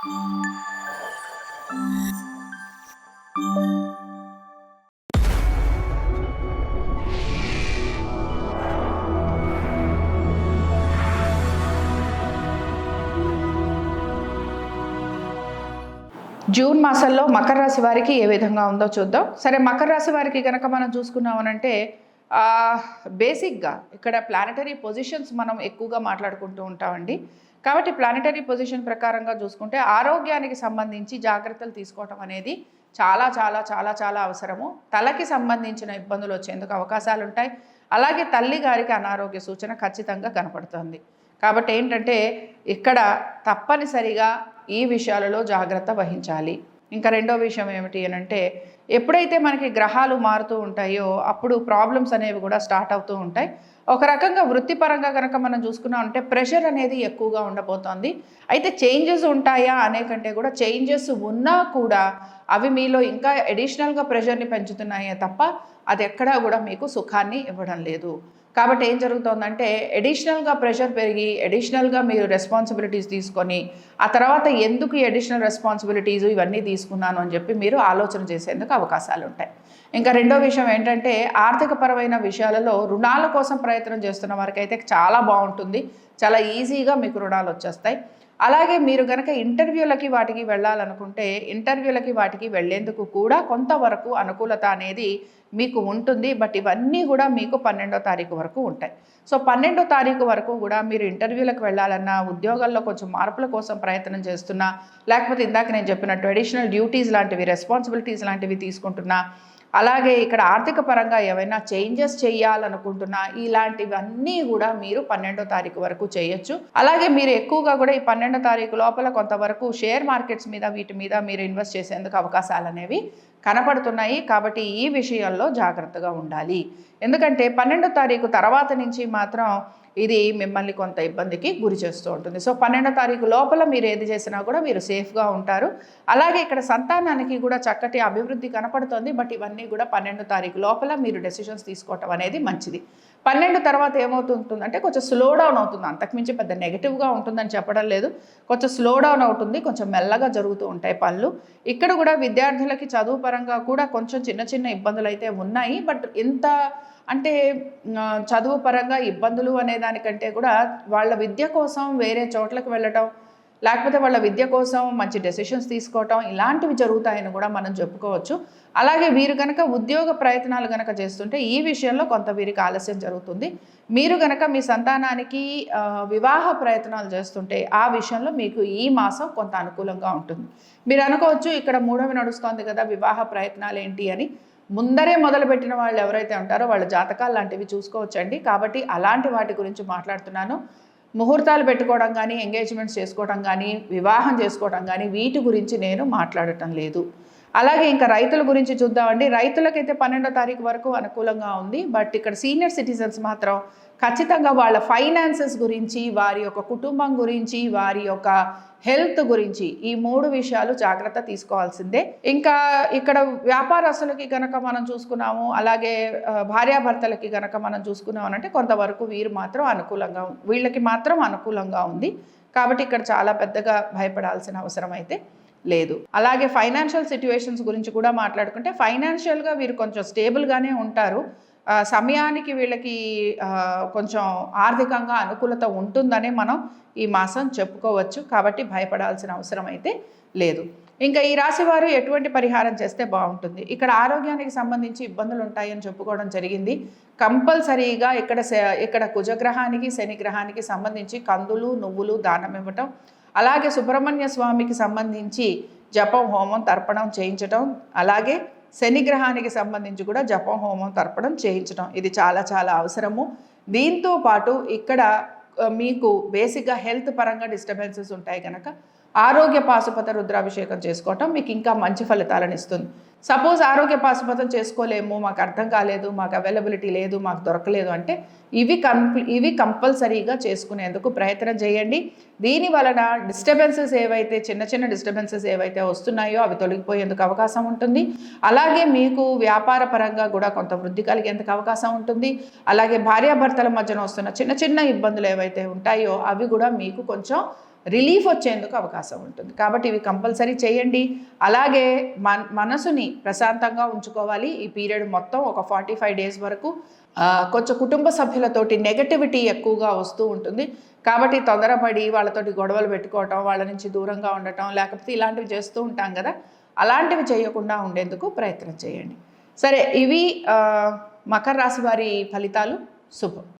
June మాసంలో మకర రాశి వారికి ఏ విధంగా ఉందో చూద్దాం. సరే మకర రాశి వారికి కనుక మనం చూసుకున్నామనంటే బేసిక్గా ఇక్కడ ప్లానటరీ పొజిషన్స్ మనం ఎక్కువగా మాట్లాడుకుంటూ ఉంటామండి. కాబట్టి ప్లానిటరీ పొజిషన్ ప్రకారంగా చూసుకుంటే ఆరోగ్యానికి సంబంధించి జాగ్రత్తలు తీసుకోవటం అనేది చాలా చాలా చాలా చాలా అవసరము. తలకి సంబంధించిన ఇబ్బందులు వచ్చేందుకు అవకాశాలు ఉంటాయి. అలాగే తల్లి గారికి అనారోగ్య సూచన ఖచ్చితంగా కనపడుతుంది. కాబట్టి ఏంటంటే ఇక్కడ తప్పనిసరిగా ఈ విషయాలలో జాగ్రత్త వహించాలి. ఇంకా రెండో విషయం ఏమిటి అని అంటే ఎప్పుడైతే మనకి గ్రహాలు మారుతూ ఉంటాయో అప్పుడు ప్రాబ్లమ్స్ అనేవి కూడా స్టార్ట్ అవుతూ ఉంటాయి. ఒక రకంగా వృత్తిపరంగా కనుక మనం చూసుకున్నాం అంటే ప్రెషర్ అనేది ఎక్కువగా ఉండబోతోంది. అయితే చేంజెస్ ఉంటాయా అనే కంటే కూడా చేంజెస్ ఉన్నా కూడా అవి మీలో ఇంకా అడిషనల్గా ప్రెషర్ని పెంచుతున్నాయే తప్ప అది ఎక్కడా కూడా మీకు సుఖాన్ని ఇవ్వడం లేదు. కాబట్టి ఏం జరుగుతోందంటే అడిషనల్గా ప్రెషర్ పెరిగి అడిషనల్గా మీరు రెస్పాన్సిబిలిటీస్ తీసుకొని ఆ తర్వాత ఎందుకు ఈ అడిషనల్ రెస్పాన్సిబిలిటీస్ ఇవన్నీ తీసుకున్నాను అని చెప్పి మీరు ఆలోచన చేసేందుకు అవకాశాలు ఉంటాయి. ఇంకా రెండో విషయం ఏంటంటే ఆర్థికపరమైన విషయాలలో రుణాల కోసం ప్రయత్నం చేస్తున్న వారికి అయితే చాలా బాగుంటుంది. చాలా ఈజీగా మీకు రుణాలు వచ్చేస్తాయి. అలాగే మీరు కనుక ఇంటర్వ్యూలకి వాటికి వెళ్ళాలనుకుంటే ఇంటర్వ్యూలకి వాటికి వెళ్ళేందుకు కూడా కొంతవరకు అనుకూలత అనేది మీకు ఉంటుంది. బట్ ఇవన్నీ కూడా మీకు పన్నెండో తారీఖు వరకు ఉంటాయి. సో పన్నెండో తారీఖు వరకు కూడా మీరు ఇంటర్వ్యూలకు వెళ్ళాలన్నా ఉద్యోగాల్లో కొంచెం మార్పుల కోసం ప్రయత్నం చేస్తున్నా లేకపోతే ఇందాక నేను చెప్పినట్టు అడిషనల్ డ్యూటీస్ లాంటివి రెస్పాన్సిబిలిటీస్ లాంటివి తీసుకుంటున్నా అలాగే ఇక్కడ ఆర్థిక పరంగా ఏవైనా చేంజెస్ చేయాలనుకుంటున్నా ఇలాంటివన్నీ కూడా మీరు పన్నెండో తారీఖు వరకు చేయొచ్చు. అలాగే మీరు ఎక్కువగా కూడా ఈ పన్నెండో తారీఖు లోపల కొంతవరకు షేర్ మార్కెట్స్ మీద వీటి మీద మీరు ఇన్వెస్ట్ చేసేందుకు అవకాశాలు అనేవి కనపడుతున్నాయి కాబట్టి ఈ విషయంలో జాగ్రత్తగా ఉండాలి. ఎందుకంటే పన్నెండో తారీఖు తర్వాత నుంచి మాత్రం ఇది మిమ్మల్ని కొంత ఇబ్బందికి గురి చేస్తూ ఉంటుంది. సో పన్నెండో తారీఖు లోపల మీరు ఏది చేసినా కూడా మీరు సేఫ్గా ఉంటారు. అలాగే ఇక్కడ సంతానానికి కూడా చక్కటి అభివృద్ధి కనపడుతుంది. బట్ ఇవన్నీ కూడా పన్నెండో తారీఖు లోపల మీరు డెసిషన్స్ తీసుకోవటం అనేది మంచిది. పన్నెండు తర్వాత ఏమవుతుంటుందంటే కొంచెం స్లో డౌన్ అవుతుంది. అంతకుమించి పెద్ద నెగిటివ్గా ఉంటుందని చెప్పడం లేదు. కొంచెం స్లో డౌన్ అవుతుంది. కొంచెం మెల్లగా జరుగుతూ ఉంటాయి పనులు. ఇక్కడ కూడా విద్యార్థులకి చదువు పరంగా కూడా కొంచెం చిన్న చిన్న ఇబ్బందులు అయితే ఉన్నాయి. బట్ ఇంత అంటే చదువు పరంగా ఇబ్బందులు అనే దానికంటే కూడా వాళ్ళ విద్య కోసం వేరే చోట్లకు వెళ్ళటం లేకపోతే వాళ్ళ విద్య కోసం మంచి డెసిషన్స్ తీసుకోవటం ఇలాంటివి జరుగుతాయని కూడా మనం చెప్పుకోవచ్చు. అలాగే వీరు కనుక ఉద్యోగ ప్రయత్నాలు కనుక చేస్తుంటే ఈ విషయంలో కొంత వీరికి ఆలస్యం జరుగుతుంది. మీరు కనుక మీ సంతానానికి వివాహ ప్రయత్నాలు చేస్తుంటే ఆ విషయంలో మీకు ఈ మాసం కొంత అనుకూలంగా ఉంటుంది. మీరు అనుకోవచ్చు ఇక్కడ మూడవ నడుస్తోంది కదా వివాహ ప్రయత్నాలు ఏంటి అని. ముందరే మొదలుపెట్టిన వాళ్ళు ఎవరైతే ఉంటారో వాళ్ళ జాతకాలు లాంటివి చూసుకోవచ్చండి. కాబట్టి అలాంటి వాటి గురించి మాట్లాడుతున్నాను. ముహూర్తాలు పెట్టుకోవడం కానీ ఎంగేజ్మెంట్స్ చేసుకోవడం కానీ వివాహం చేసుకోవడం కానీ వీటి గురించి నేను మాట్లాడటం లేదు. అలాగే ఇంకా రైతుల గురించి చూద్దామండి. రైతులకైతే పన్నెండో తారీఖు వరకు అనుకూలంగా ఉంది. బట్ ఇక్కడ సీనియర్ సిటిజన్స్ మాత్రం ఖచ్చితంగా వాళ్ళ ఫైనాన్సెస్ గురించి వారి యొక్క కుటుంబం గురించి వారి యొక్క హెల్త్ గురించి ఈ మూడు విషయాలు జాగ్రత్త తీసుకోవాల్సిందే. ఇంకా ఇక్కడ వ్యాపారస్తులకి కనుక మనం చూసుకున్నాము అలాగే భార్యాభర్తలకి కనుక మనం చూసుకున్నాము అంటే కొంతవరకు వీరు మాత్రం అనుకూలంగా వీళ్ళకి మాత్రం అనుకూలంగా ఉంది. కాబట్టి ఇక్కడ చాలా పెద్దగా భయపడాల్సిన అవసరం అయితే లేదు. అలాగే ఫైనాన్షియల్ సిట్యువేషన్స్ గురించి కూడా మాట్లాడుకుంటే ఫైనాన్షియల్గా వీరు కొంచెం స్టేబుల్గానే ఉంటారు. సమయానికి వీళ్ళకి కొంచెం ఆర్థికంగా అనుకూలత ఉంటుందనే మనం ఈ మాసం చెప్పుకోవచ్చు. కాబట్టి భయపడాల్సిన అవసరం అయితే లేదు. ఇంకా ఈ రాశి వారు ఎటువంటి పరిహారం చేస్తే బాగుంటుంది? ఇక్కడ ఆరోగ్యానికి సంబంధించి ఇబ్బందులు ఉంటాయని చెప్పుకోవడం జరిగింది. కంపల్సరీగా ఇక్కడ ఇక్కడ కుజగ్రహానికి శని గ్రహానికి సంబంధించి కందులు నువ్వులు దానం ఇవ్వటం. అలాగే సుబ్రహ్మణ్య స్వామికి సంబంధించి జపం హోమం తర్పణం చేయించటం. అలాగే శనిగ్రహానికి సంబంధించి కూడా జపం హోమం తర్పణం చేయించడం. ఇది చాలా చాలా అవసరము. దీంతో పాటు ఇక్కడ మీకు బేసిక్గా హెల్త్ పరంగా డిస్టర్బెన్సెస్ ఉంటాయి కనుక ఆరోగ్య పాశుపత రుద్రాభిషేకం చేసుకోవటం మీకు ఇంకా మంచి ఫలితాలను ఇస్తుంది. సపోజ్ ఆరోగ్య పాశుపతం చేసుకోలేము మాకు అర్థం కాలేదు మాకు అవైలబిలిటీ లేదు మాకు దొరకలేదు అంటే ఇవి కంప్లీ ఇవి కంపల్సరీగా చేసుకునేందుకు ప్రయత్నం చేయండి. దీని వలన డిస్టర్బెన్సెస్ ఏవైతే చిన్న చిన్న డిస్టర్బెన్సెస్ ఏవైతే వస్తున్నాయో అవి తొలగిపోయేందుకు అవకాశం ఉంటుంది. అలాగే మీకు వ్యాపార పరంగా కూడా కొంత వృద్ధి కలిగేందుకు అవకాశం ఉంటుంది. అలాగే భార్యాభర్తల మధ్యన వస్తున్న చిన్న చిన్న ఇబ్బందులు ఏవైతే ఉంటాయో అవి కూడా మీకు కొంచెం రిలీఫ్ వచ్చేందుకు అవకాశం ఉంటుంది. కాబట్టి ఇవి కంపల్సరీ చేయండి. అలాగే మన మనసుని ప్రశాంతంగా ఉంచుకోవాలి. ఈ పీరియడ్ మొత్తం ఒక ఫార్టీ ఫైవ్ డేస్ వరకు కొంచెం కుటుంబ సభ్యులతోటి నెగటివిటీ ఎక్కువగా వస్తూ ఉంటుంది. కాబట్టి తొందరపడి వాళ్ళతోటి గొడవలు పెట్టుకోవటం వాళ్ళ నుంచి దూరంగా ఉండటం లేకపోతే ఇలాంటివి చేస్తూ ఉంటాం కదా. అలాంటివి చేయకుండా ఉండేందుకు ప్రయత్నం చేయండి. సరే ఇవి మకర రాశి వారి ఫలితాలు. శుభం.